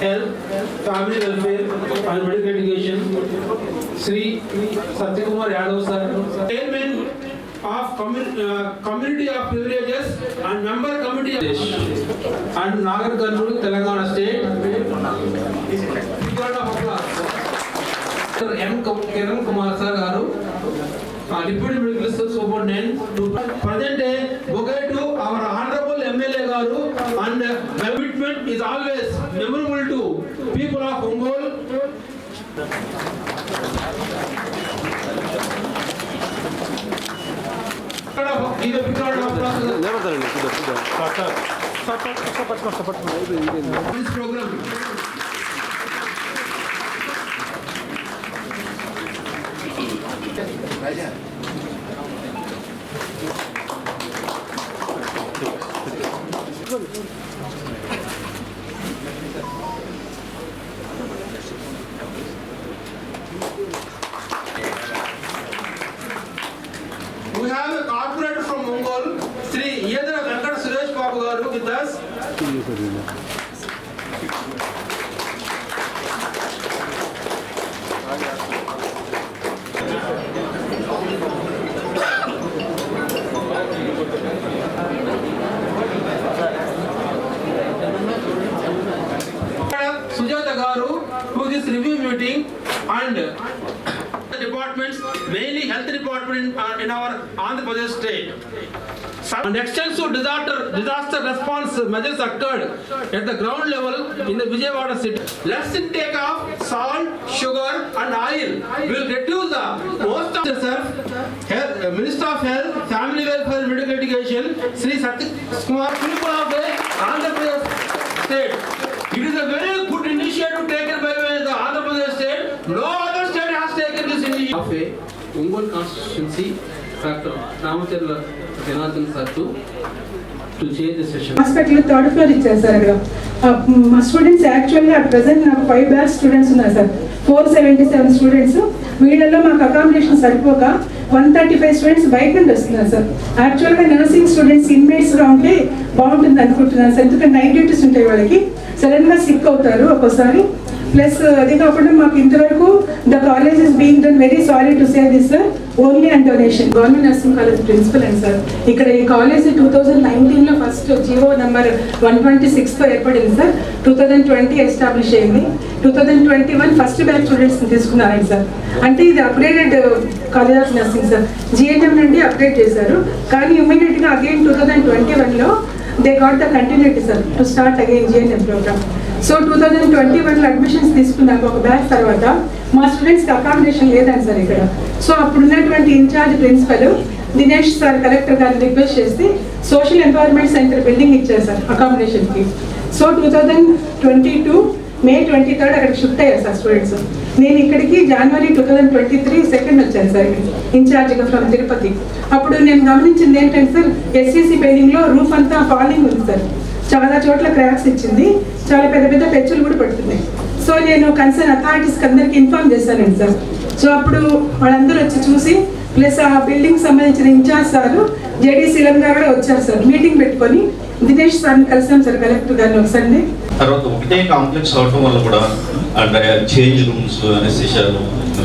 Health, Family Welfare and Medical Education, Sri Satyakumar Yadav sir, Chairman of commu- uh, Community of Privileges and Member Committee and Nagar Karnul, Telangana State. Round. Sir M. Kiran Kumar sir garu, uh, Deputy Medical Superintendent to present a bouquet to our honorable MLA garu and commitment is always memorable to people of Ongol. This program. Raja. And extensive disaster, disaster response measures occurred at the ground level in the Vijayawada city. Less intake of salt, sugar and oil will reduce the most of the self. Health, uh, Minister of Health, Family Welfare and Medical Education, Sri Satya Kumar, people of the Andhra Pradesh state. It is a very good initiative taken by the Andhra Pradesh state. No other state has taken this initiative. Of a constituency, doctor Ramachandra Janardhan sir hospital third floor ఇచ్చారు sir అక్కడ uh, మా students యాక్చువల్గా at present నాకు five batch students ఉన్నారు sir. Four seventy seven students వీళ్ళల్లో మాకు accommodation సరిపోక one thirty five students బయట నుండి వస్తున్నారు సార్. యాక్చువల్గా నర్సింగ్ స్టూడెంట్స్ ఇన్మేట్స్గా ఉంటే బాగుంటుంది అనుకుంటున్నాను సార్. ఎందుకంటే నైట్ డ్యూటీస్ ఉంటాయి వాళ్ళకి. సడన్గా సిక్ అవుతారు ఒక్కోసారి. ప్లస్ అది కాకుండా మాకు ఇంతవరకు the college is being done very sorry to say this sir only and donation government nursing college principal and sir ఇక్కడ ఈ కాలేజ్ టూ థౌజండ్ నైన్టీన్లో first GO number one twenty సిక్స్తో ఏర్పడింది sir two thousand twenty establish అయింది. Two thousand twenty one first batch స్టూడెంట్స్ని తీసుకున్నారండి sir అంటే ఇది upgraded college of nursing sir GNM నుండి అప్గ్రేడ్ చేశారు. కానీ ఇమీడియట్గా అగైన్ టూ థౌజండ్ ట్వంటీ వన్లో they got the continuity sir to start again GNM program so two thousand twenty వన్లో అడ్మిషన్స్ తీసుకున్నాక ఒక బ్యాచ్ తర్వాత మా స్టూడెంట్స్కి అకామిడేషన్ లేదని సార్ ఇక్కడ. సో అప్పుడు ఉన్నటువంటి incharge principal Dinesh sir collector గారిని రిక్వెస్ట్ చేసి సోషల్ ఎంపవర్మెంట్ సెంటర్ బిల్డింగ్ ఇచ్చారు sir అకామిడేషన్కి so two thousand twenty two May twenty third అక్కడ షిఫ్ట్ అయ్యారు సార్ స్టూడెంట్స్ నేను ఇక్కడికి జనవరి two thousand twenty three second వచ్చాను సార్ ఇన్ఛార్జ్గా ఫ్రమ్ తిరుపతి అప్పుడు నేను గమనించింది ఏంటంటే సార్ ఎస్సీసీ పెయింటింగ్లో రూఫ్ అంతా ఫాలింగ్ ఉంది సార్. చాలా చోట్ల క్రాక్స్ ఇచ్చింది. చాలా పెద్ద పెద్ద పెచ్చులు కూడా పడుతున్నాయి. సో నేను కన్సర్న్ అథారిటీస్కి అందరికి ఇన్ఫార్మ్ చేశానండి సార్. సో అప్పుడు వాళ్ళందరూ వచ్చి చూసి ప్లస్ ఆ బిల్డింగ్ సంబంధించిన ఇన్ఛార్జ్ సార్ జేడీ శీలం గారు కూడా వచ్చారు సార్. మీటింగ్ పెట్టుకొని దినేష్ సార్ని కలిసాం సార్ కలెక్టర్ గారిని ఒకసారి. తర్వాత ఒకటే కాంప్లెక్స్ అవడం వల్ల కూడా అండ్ చేంజ్ రూమ్స్ అనేసేసారు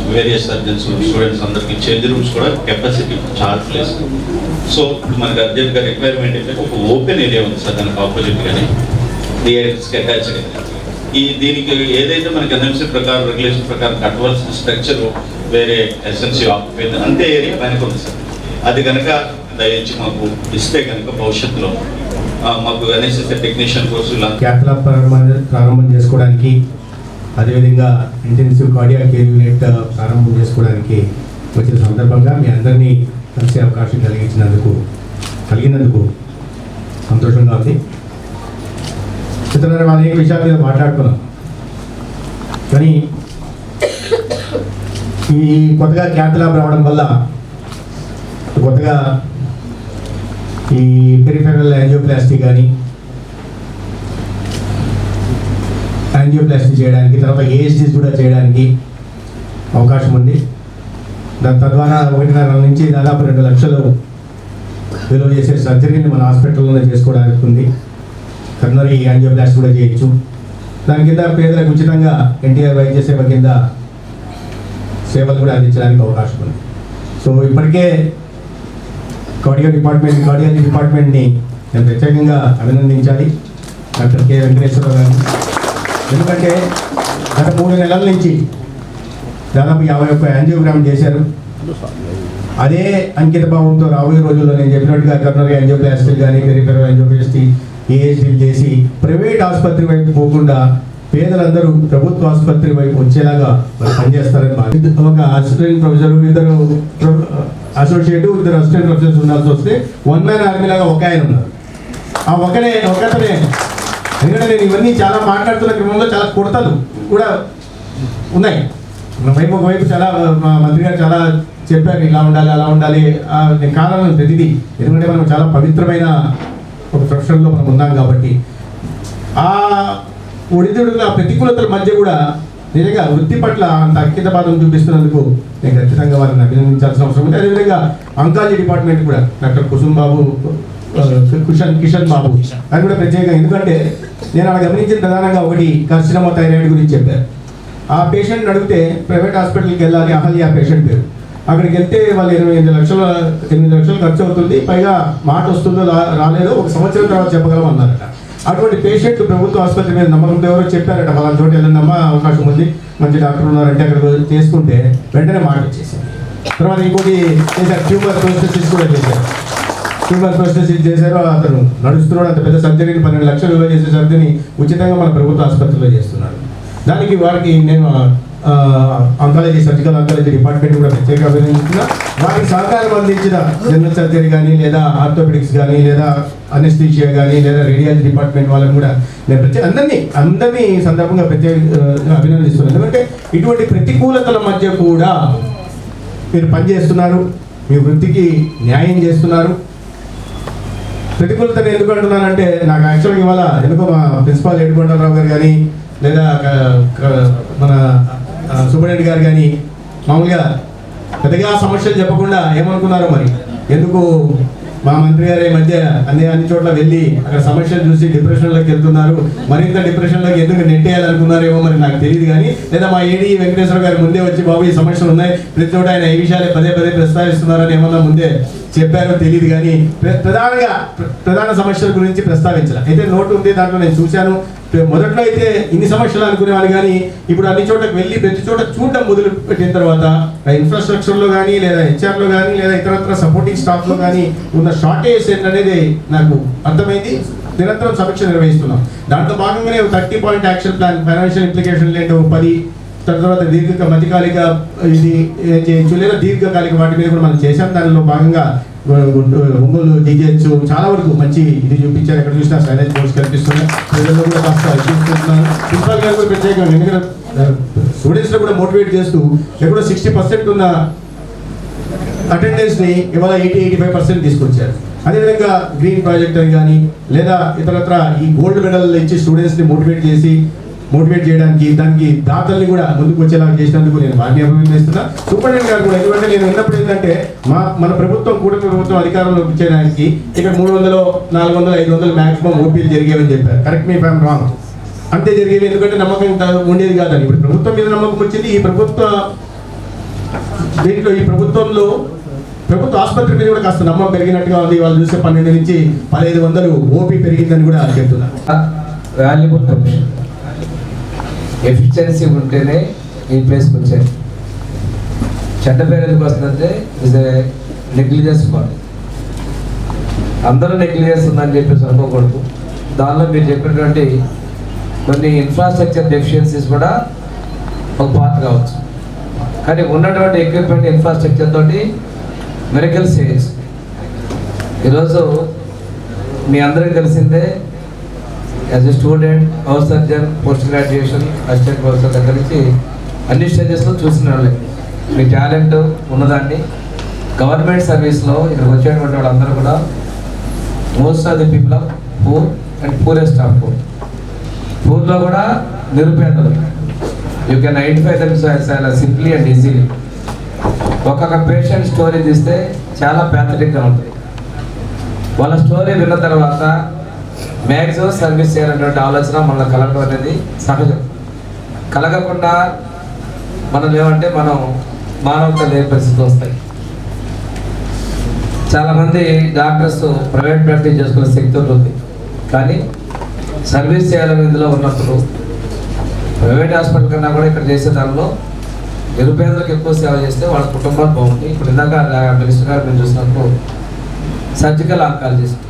వేరియస్ సర్జన్స్ స్టూడెంట్స్ అందరికి చేంజ్ రూమ్స్ కూడా కెపాసిటీ చాలా ప్లేస్ సో ఇప్పుడు మనకి అర్జెంట్గా రిక్వైర్మెంట్ ఏంటంటే ఒక ఓపెన్ ఏరియా ఉంది సార్ దానికి ఆపోజిట్ కానీ. డిఐఎస్కి అటాచ్డ్ ఈ దీనికి ఏదైతే మనకి ఎన్ఎంసీ ప్రకారం రెగ్యులేషన్ ప్రకారం కట్టవలసిన స్ట్రక్చర్ వేరే ఎస్ఎన్సీ ఆక్యుపైంది అంతే ఏరియా పైన ఉంది సార్. అది కనుక దయచేసి మాకు ఇస్తే కనుక భవిష్యత్తులో మాకు ఎన్ఎస్ఎస్ టెక్నీషియన్ కోర్సు ఇలా క్యాపిటల్ ప్రారంభం ప్రారంభం చేసుకోవడానికి అదేవిధంగా ఇంటెన్సివ్ కార్డియా కేర్ యూనిట్ ప్రారంభం చేసుకోవడానికి వచ్చిన సందర్భంగా మీ అందరినీ కలిసే అవకాశం కలిగించినందుకు కలిగినందుకు సంతోషంగా ఉంది. చిత్రమైన అనేక విషయాల మీద మాట్లాడుకున్నాం. కానీ ఈ కొత్తగా క్యాపిటల్ ల్యాబ్ రావడం వల్ల కొత్తగా ఈ పెరిఫెరల్ యాంజియోప్లాస్టీ కానీ యాంజియోప్లాస్టీ చేయడానికి తర్వాత ఏఎస్టీస్ కూడా చేయడానికి అవకాశం ఉంది. దాని తద్వారా ఒకటిన్నర నుంచి దాదాపు రెండు లక్షలు విలువ చేసే సర్జరీని మన హాస్పిటల్లోనే చేసుకోవడానికి ఉంది. కర్నరీ యాంజియోప్లాస్టీ కూడా చేయొచ్చు. దాని కింద పేదలకు ఉచితంగా ఎన్టీఆర్ వైద్య సేవ కింద సేవలు కూడా అందించడానికి అవకాశం ఉంది. సో ఇప్పటికే కార్డియో డిపార్ట్మెంట్ కార్డియాలజీ డిపార్ట్మెంట్ని నేను ప్రత్యేకంగా అభినందించాలి. Doctor K. వెంకటేశ్వరరావు గారిని ఎందుకంటే గత మూడు నెలల నుంచి దాదాపు యాభై ఒక్క యాంజియోగ్రామ్ చేశారు. అదే అంకిత భావంతో రాబోయే రోజుల్లో నేను చెప్పినట్టుగా కర్నరీ యాంజియోప్లాస్టీ కానీ పెరిఫెరల్ యాంజియోప్లాస్టీ ఏఎస్పీలు చేసి ప్రైవేట్ ఆసుపత్రి వైపు పోకుండా పేదలందరూ ప్రభుత్వ ఆసుపత్రి వైపు వచ్చేలాగా వాళ్ళు పనిచేస్తారని ఒక అసిస్టెంట్ ప్రొఫెసర్ ఇద్దరు అసోసియేట్ ఇద్దరు అసిస్టెంట్ ప్రొఫెసర్స్ ఉండాల్సి వస్తే వన్ మ్యాన్ ఆర్మీ లాగా ఒక ఆయన ఉన్నారు. ఆ ఒకనే ఒకతనే ఎందుకంటే నేను ఇవన్నీ చాలా మాట్లాడుతున్న క్రమంలో చాలా కుడతలు కూడా ఉన్నాయి. మన వైపు ఒక వైపు చాలా మా మంత్రి గారు చాలా చెప్పారు ఇలా ఉండాలి అలా ఉండాలి. నేను కారణం ప్రతిదీ. ఎందుకంటే మనం చాలా పవిత్రమైన ఒక ప్రొఫెషన్లో మనం ఉన్నాం కాబట్టి. ఆ ఒడిదుడుల ప్రతికూలతల మధ్య కూడా నిజంగా వృత్తి పట్ల అంత అఖ్యత బాధం చూపిస్తున్నందుకు నేను ఖచ్చితంగా వారిని అభినందించాల్సిన అవసరం ఉంది. అదేవిధంగా అంకాలజీ డిపార్ట్మెంట్ కూడా డాక్టర్ కుసుమ్ బాబు కుషన్. కిషన్ బాబు. అది కూడా ప్రత్యేకంగా ఎందుకంటే నేను అక్కడ గమనించిన ప్రధానంగా ఒకటి కార్సినమా థైరాయిడ్ గురించి చెప్పారు. ఆ పేషెంట్ అడిగితే ప్రైవేట్ హాస్పిటల్కి వెళ్ళాలి అహల్య పేషెంట్ పేరు. అక్కడికి వెళ్తే వాళ్ళు ఎనిమిది ఎనిమిది లక్షల ఎనిమిది లక్షలు ఖర్చు అవుతుంది. పైగా మాట వస్తుందో రాలేదో ఒక సంవత్సరం తర్వాత చెప్పగలం అన్నారట. అటువంటి పేషెంట్ ప్రభుత్వ ఆసుపత్రి మీద నమ్మకంతో ఎవరో చెప్పారట. వాళ్ళ చోట వెళ్ళిందమ్మా అవకాశం ఉంది. మంచి డాక్టర్ ఉన్నారంటే అక్కడ చేసుకుంటే వెంటనే మాట వచ్చేసింది. తర్వాత ఇంకోటి చేశారు ట్యూబర్ ప్రోస్టెసిస్ కూడా చేశారు. ట్యూబర్ ప్రోస్టెసిస్ చేశారో అతను నడుస్తున్నాడు అంత పెద్ద సర్జరీని పన్నెండు లక్షలు విలువ చేసే సర్జరీని ఉచితంగా మన ప్రభుత్వ ఆసుపత్రిలో చేస్తున్నాడు. దానికి వారికి నేను అంకాలజీ సర్జికల్ అంకాలజీ డిపార్ట్మెంట్ కూడా ప్రత్యేక అభినందిస్తున్నా. వారికి సహకారం అందించిన జనరల్ సర్జరీ కానీ లేదా ఆర్థోపెడిక్స్ కానీ లేదా అనెస్థీషియా కానీ లేదా రేడియాలజీ డిపార్ట్మెంట్ వాళ్ళని కూడా నేను ప్రత్యేక అందరినీ అందరినీ సందర్భంగా ప్రత్యేక అభినందిస్తున్నాను ఎందుకంటే ఇటువంటి ప్రతికూలతల మధ్య కూడా మీరు పనిచేస్తున్నారు మీ వృత్తికి న్యాయం చేస్తున్నారు. ప్రతికూలతను ఎందుకు అంటున్నానంటే నాకు యాక్చువల్గా ఇవాళ ఎందుకో మా ప్రిన్సిపాల్ ఏడుకొండలరావు గారు కానీ లేదా మన సుబ్బరెడ్డి గారు కానీ మామూలుగా పెద్దగా సమస్యలు చెప్పకుండా ఏమనుకున్నారో మరి? ఎందుకు మా మంత్రి గారు ఈ మధ్య అన్ని అన్ని చోట్ల వెళ్ళి అక్కడ సమస్యలు చూసి డిప్రెషన్లోకి వెళ్తున్నారు. మరింత డిప్రెషన్లోకి ఎందుకు నెట్టేయాలనుకున్నారేమో మరి నాకు తెలియదు కానీ లేదా మా ఏడి వెంకటేశ్వర గారు ముందే వచ్చి బాబు ఈ సమస్యలు ఉన్నాయి. ప్రతి చోట ఆయన ఈ విషయాలే పదే పదే ప్రస్తావిస్తున్నారని ఏమన్నా ముందే చెప్పారో తెలియదు కానీ ప్ర- ప్రధానంగా ప్ర- ప్రధాన సమస్యల గురించి ప్రస్తావించాలి. అయితే నోటు ఉంది దాంట్లో నేను చూశాను. మొదట్లో అయితే ఇన్ని సమస్యలు అనుకునేవాళ్ళు కానీ ఇప్పుడు అన్ని చోట్లకు వెళ్ళి ప్రతి చోట చూడడం మొదలు పెట్టిన తర్వాత ఇన్ఫ్రాస్ట్రక్చర్లో కానీ లేదా హెచ్ఆర్లో కానీ లేదా ఇతరత్ర సపోర్టింగ్ స్టాఫ్లో కానీ ఉన్న షార్టేజ్ అనేది నాకు అర్థమైంది. నిరంతరం సమీక్ష నిర్వహిస్తున్నాం. దాంట్లో భాగంగానే thirty point action plan financial implication ఏంటో పది తర్వాత దీర్ఘ మధ్యకాలిక ఇది చేయొచ్చు లేదా దీర్ఘకాలిక వాటి మీద కూడా మనం చేసాం దానిలో భాగంగా ఒంగోలు డిజెట్స్ చాలా వరకు మంచి ఇది చూపించారు. ఎక్కడ చూసినా సైలెన్స్ బోర్డ్స్ కనిపిస్తున్నాయి. ప్రజల్లో కూడా కాస్త చూస్తున్నారు. ప్రిన్సిపాల్ గారు కూడా ప్రత్యేకంగా ఎందుకంటే స్టూడెంట్స్ కూడా మోటివేట్ చేస్తూ ఎక్కడో సిక్స్టీ పర్సెంట్ ఉన్న అటెండెన్స్ని ఇవాళ ఎయిటీ ఎయిటీ ఫైవ్ పర్సెంట్ తీసుకొచ్చారు. అదేవిధంగా గ్రీన్ ప్రాజెక్ట్ అని కానీ లేదా ఇతరత్ర ఈ గోల్డ్ మెడల్ ఇచ్చి స్టూడెంట్స్ని మోటివేట్ చేసి మోటివేట్ చేయడానికి దానికి దాతల్ని కూడా ముందుకు వచ్చేలా చేసినందుకు నేను వారిని అభినందిస్తున్నా. సూపరింటెండెంట్ గారు కూడా ఎందుకంటే నేను విన్నప్పుడు ఏంటంటే మా మన ప్రభుత్వం కూడా ప్రభుత్వం అధికారంలోకి వచ్చేయడానికి ఇక్కడ మూడు వందలు నాలుగు వందలు ఐదు వందలు మ్యాక్సిమం ఓపీలు జరిగేవని చెప్పారు. కరెక్ట్ మీ ఫ్యామ్ రాంగ్ అంతే జరిగేవి ఎందుకంటే నమ్మకం ఉండేది కాదని. ఇప్పుడు ప్రభుత్వం మీద నమ్మకం వచ్చింది ఈ ప్రభుత్వ దీంట్లో ఈ ప్రభుత్వంలో ప్రభుత్వ ఆసుపత్రి మీద కూడా కాస్త నమ్మకం పెరిగినట్టుగా ఉంది. వాళ్ళు చూస్తే పన్నెండు నుంచి పదహైదు వందలు ఓపీ పెరిగిందని కూడా చెప్తున్నారు వాల్యుబుల్ ప్రొఫెషన్ ఎఫిషియన్సీ ఉంటేనే ఈ ప్లేస్కి వచ్చారు చెడ్డ పేరు ఎందుకు వస్తుందంటే ఇస్ ఏ నెగ్లిజెన్స్ బాడీ అందరూ నెగ్లిజెన్స్ ఉందని చెప్పేసి అనుకోకూడదు. దానిలో మీరు చెప్పినటువంటి కొన్ని ఇన్ఫ్రాస్ట్రక్చర్ డెఫిషియన్సీస్ కూడా ఒక పార్ట్ కావచ్చు. కానీ ఉన్నటువంటి ఎక్విప్మెంట్ ఇన్ఫ్రాస్ట్రక్చర్ తోటి మెరికల్ సేల్స్ ఈరోజు మీ అందరికీ తెలిసిందే as a student house surgeon post graduation assistant professor దగ్గర నుంచి అన్ని స్టేజెస్లో చూసిన వాళ్ళే. మీ టాలెంట్ ఉన్నదాన్ని గవర్నమెంట్ సర్వీస్లో ఇక్కడికి వచ్చేటువంటి వాళ్ళందరూ కూడా most of the people of poor and poorest of poor పూర్లో కూడా నిరుపేదలు. You can identify them simply and easily ఒక్కొక్క పేషెంట్ స్టోరీ తీస్తే చాలా ప్యాథటిక్గా ఉంటుంది. వాళ్ళ స్టోరీ విన్న తర్వాత మ్యాక్సిమం సర్వీస్ చేయాలన్నటువంటి ఆలోచన మనలో కలగడం అనేది సహజం. కలగకుండా మనం ఏమంటే మనం మానవత లేని పరిస్థితులు వస్తాయి. చాలామంది డాక్టర్స్ ప్రైవేట్ ప్రాక్టీస్ చేసుకునే శక్తి ఉంటుంది. కానీ సర్వీస్ చేయాలని ఇందులో ఉన్నప్పుడు ప్రైవేట్ హాస్పిటల్ కన్నా కూడా ఇక్కడ చేసే దానిలో నిరుపేదలకు ఎక్కువ సేవ చేస్తే వాళ్ళ కుటుంబాలు బాగుంటాయి ఇప్పుడు ఇందాక మినిస్టర్ గారు మేము చూసినప్పుడు సర్జికల్ ఆంకాలజిస్ట్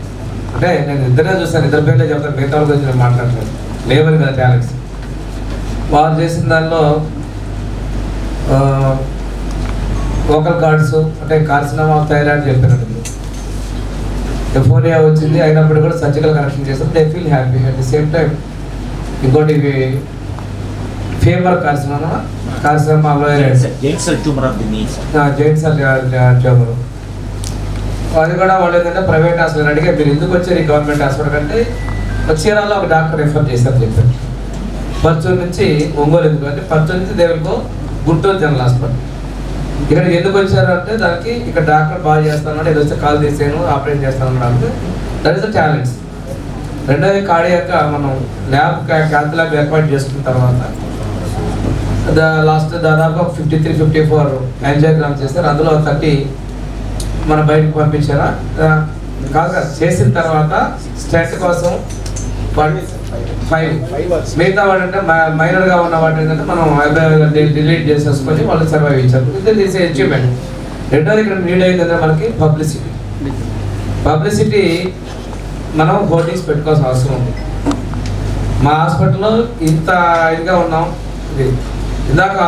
అంటే నేను ఇద్దరే చూస్తాను ఇద్దరు పేర్లే చెప్తాను మిగతా గురించి నేను మాట్లాడలేదు లేబర్ కదా టాలెంట్స్. వాళ్ళు చేసిన దానిలో వోకల్ కార్డ్స్ అంటే కార్సినమా థైరాయిడ్ చెప్పినట్టు. ఎఫోనియా వచ్చింది అయినప్పుడు కూడా సర్జికల్ కరెక్షన్ చేస్తాం they feel happy. At the same time ఇంకోటి ఇవి femur carcinoma carcinoma the knees. జైన్స్ ట్యూమర్ అది కూడా వాళ్ళు ఏంటంటే ప్రైవేట్ హాస్పిటల్ అడిగే మీరు ఎందుకు వచ్చారు ఈ గవర్నమెంట్ హాస్పిటల్ కంటే చీరాల్లో ఒక డాక్టర్ రిఫర్ చేశారు చెప్పారు. పర్చూరు నుంచి ఒంగోలు ఎందుకు? అంటే పర్చూరు నుంచి దేవుడికో గుంటూరు జనరల్ హాస్పిటల్. ఇక్కడ ఎందుకు వచ్చారు అంటే దానికి ఇక్కడ డాక్టర్ బాగా చేస్తాను ఏదో వస్తే కాల్ తీసాను ఆపరేట్ చేస్తాను అంటే దట్ ఇస్ ద టాలెంట్స్ రెండోది కార్డియాక మనం ల్యాబ్ క్యాన్సర్ ల్యాబ్ ఏర్పాటు చేసుకున్న తర్వాత లాస్ట్ దాదాపు fifty three fifty four angiogram చేస్తారు అందులో థర్టీ మన బయటకు పంపించారా? కాదు చేసిన తర్వాత స్ట్రెస్ కోసం ఫైవ్. మిగతా వాడు అంటే మైనర్గా ఉన్న వాటి ఏంటంటే మనం డిలీట్ చేసేసుకొని వాళ్ళు సర్వైవ్ ఇచ్చారు. ఇది దిస్ అచీవ్మెంట్ రెండోది ఇక్కడ నీడ్ అయిందంటే మనకి పబ్లిసిటీ. పబ్లిసిటీ మనం హోర్డింగ్స్ పెట్టుకోవాల్సిన అవసరం ఉంది. మా హాస్పిటల్లో ఇంత ఇదిగా ఉన్నాం. ఇది. ఇందాక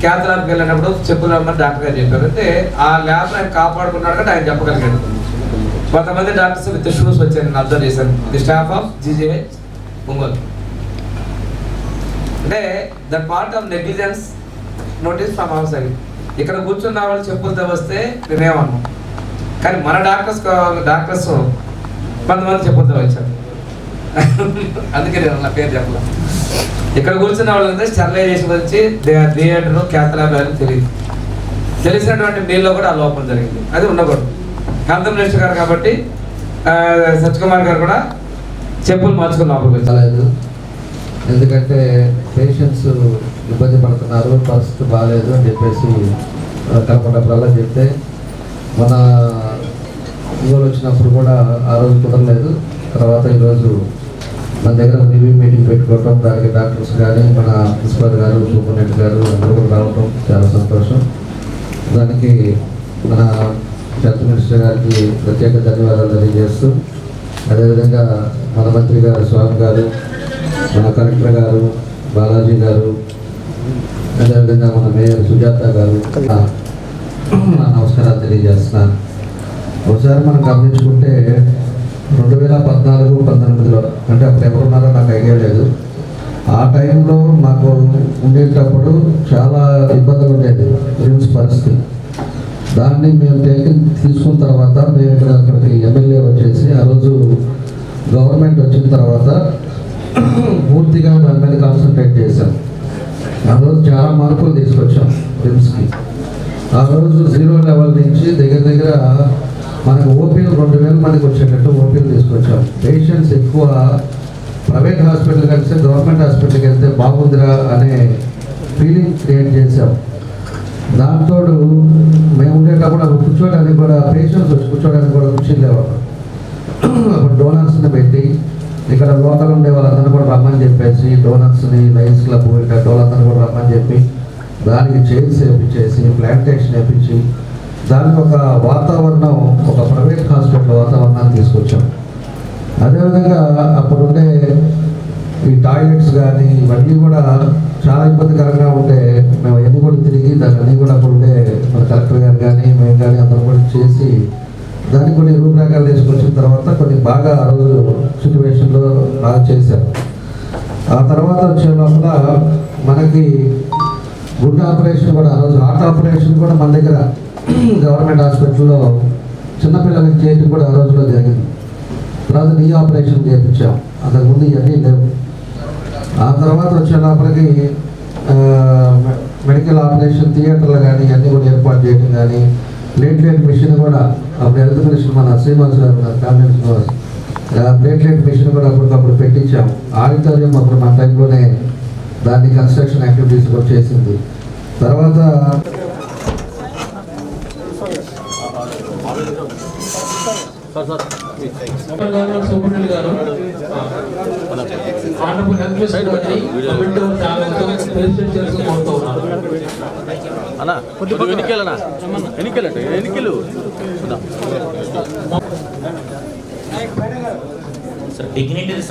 క్యాత్ ల్యాబ్కి వెళ్ళినప్పుడు చెప్పులు రమ్మని డాక్టర్ గారు చెప్పారు. అంటే ఆ ల్యాబ్ ఆయన కాపాడుకున్నాడు కాబట్టి ఆయన చెప్పగలిగాడు. కొంతమంది డాక్టర్స్ విత్ షూస్ వచ్చారు నేను అబ్జర్వ్ చేశాను. The staff of GJ Ongole. అంటే the part of negligence notice from our side. ఇక్కడ కూర్చున్న వాళ్ళు చెప్పులతో వస్తే నేనేమన్నా కానీ మన డాక్టర్స్ డాక్టర్స్ కొంతమంది చెప్పులతో వచ్చారు. అందుకే నేను నా పేరు చెప్పలేదు. ఇక్కడ కూర్చున్న వాళ్ళంటే స్టెరిలైజేషన్ వచ్చి థియేటర్ క్యాథలాబ్ అని తెలియదు. తెలిసినటువంటి మీల్లో కూడా ఆ లోపం జరిగింది. అది ఉండకూడదు. హెల్త్ మినిస్టర్ గారు కాబట్టి సత్యకుమార్ గారు కూడా చెప్పులు మార్చుకుని లోపలికి వచ్చారు ఎందుకంటే పేషెంట్స్ ఇబ్బంది పడుతున్నారు పరిస్థితి బాగాలేదు అని చెప్పేసి ఆ, కనపడ్డప్పుడల్లా చెప్తే మన ఇవాళ వచ్చినప్పుడు కూడా ఆ రోజు కుదరలేదు. తర్వాత ఈరోజు మన దగ్గర రివ్యూ మీటింగ్ పెట్టుకోవటం దానికి డాక్టర్స్ కానీ మన ప్రిన్సిపల్ గారు సూపరింటెండెంట్ గారు అందరూ కూడా రావటం చాలా సంతోషం. దానికి మన హెల్త్ మినిస్టర్ గారికి ప్రత్యేక ధన్యవాదాలు తెలియజేస్తూ అదేవిధంగా మన మంత్రి గారు స్వామి గారు మన కలెక్టర్ గారు బాలాజీ గారు అదేవిధంగా మన మేయర్ సుజాత గారు నమస్కారాలు తెలియజేస్తున్నాను. ఒకసారి మనం గమనించుకుంటే రెండు వేల పద్నాలుగు పంతొమ్మిదిలో. అంటే అప్పుడు ఎవరున్నారో నాకు ఐడియా లేదు. ఆ టైంలో మాకు ఉండేటప్పుడు చాలా ఇబ్బందులు ఉండేది రిమ్స్ పరిస్థితి. దాన్ని మేము టేకి తీసుకున్న తర్వాత మేము ఇక్కడ అక్కడికి ఎమ్మెల్యే వచ్చేసి ఆ రోజు గవర్నమెంట్ వచ్చిన తర్వాత పూర్తిగా దాని మీద కాన్సన్ట్రేట్ చేశాం. ఆ రోజు చాలా మార్పులు తీసుకొచ్చాం రిమ్స్కి. ఆ రోజు జీరో లెవెల్ నుంచి దగ్గర దగ్గర మనకు ఓపీలు రెండు వేల మందికి వచ్చేటట్టు ఓపీలు తీసుకొచ్చాం పేషెంట్స్ ఎక్కువ ప్రైవేట్ హాస్పిటల్కి వెళ్తే గవర్నమెంట్ హాస్పిటల్కి వెళ్తే బాగుందిరా అనే ఫీలింగ్ క్రియేట్ చేశాం. దాంతో మేము ఉండేటప్పుడు అక్కడ కూర్చోడానికి కూడా పేషెంట్స్ వచ్చి కూర్చోడానికి కూడా కూర్చుండేవాళ్ళు అప్పుడు డోనర్స్ని పెట్టి ఇక్కడ లోకల్ ఉండే వాళ్ళందరూ కూడా రమ్మని చెప్పేసి డోనర్స్ని లయన్స్ క్లబ్ ఇక్కడ డోలందరూ కూడా రమ్మని చెప్పి దానికి చైర్స్ వేపించేసి ప్లాంటేషన్ వేపించి దానికి ఒక వాతావరణం ఒక ప్రైవేట్ హాస్పిటల్ వాతావరణాన్ని తీసుకొచ్చాం. అదేవిధంగా అప్పుడుండే ఈ టాయిలెట్స్ కానీ ఇవన్నీ కూడా చాలా ఇబ్బందికరంగా ఉంటే మేము అన్నీ కూడా తిరిగి దాన్ని అన్నీ కూడా అప్పుడు ఉండే మన కలెక్టర్ గారు కానీ మేము కానీ అందరం కూడా చేసి దాన్ని కొన్ని రూపురేఖలు తీసుకొచ్చిన తర్వాత కొన్ని బాగా ఆ రోజు సిచ్యువేషన్లో బాగా చేశారు ఆ తర్వాత వచ్చే లోపల మనకి గుండె ఆపరేషన్ కూడా ఆ రోజు హార్ట్ ఆపరేషన్ కూడా మన దగ్గర గవర్నమెంట్ హాస్పిటల్లో చిన్నపిల్లలకి చేయటం కూడా ఆ రోజుల్లో జరిగింది. తర్వాత నీ ఆపరేషన్ చేయించాం అంతకుముందు ఇవన్నీ లేవు. ఆ తర్వాత వచ్చే లోపలికి మెడికల్ ఆపరేషన్ థియేటర్లు కానీ ఇవన్నీ కూడా ఏర్పాటు చేయడం కానీ ప్లేట్లెట్ మిషన్ కూడా అప్పుడు హెల్త్ మినిస్టర్ మన శ్రీనివాస్ గారు ఉన్నారు కామినేట్ శ్రీనివాస్. ప్లేట్లెట్ మిషన్ కూడా అప్పటికప్పుడు పెట్టించాం ఆడిటోరియం అప్పుడు మా టైంలోనే దాన్ని కన్స్ట్రక్షన్ యాక్టివిటీస్ కూడా చేసింది. తర్వాత సూపరింటెండెంట్ గారు ఆనరబుల్ హెల్త్ మినిస్టర్ గారిని కమిటీ చాలా ప్రెసిడెంట్ చేస్తూ కోరుతూ ఉన్నారు అన్నా కొద్దిగా ఎన్నికెళ్ళనా ఎన్నికెళ్ళండి ఎన్నికెళ్ళు Sir, dignitaries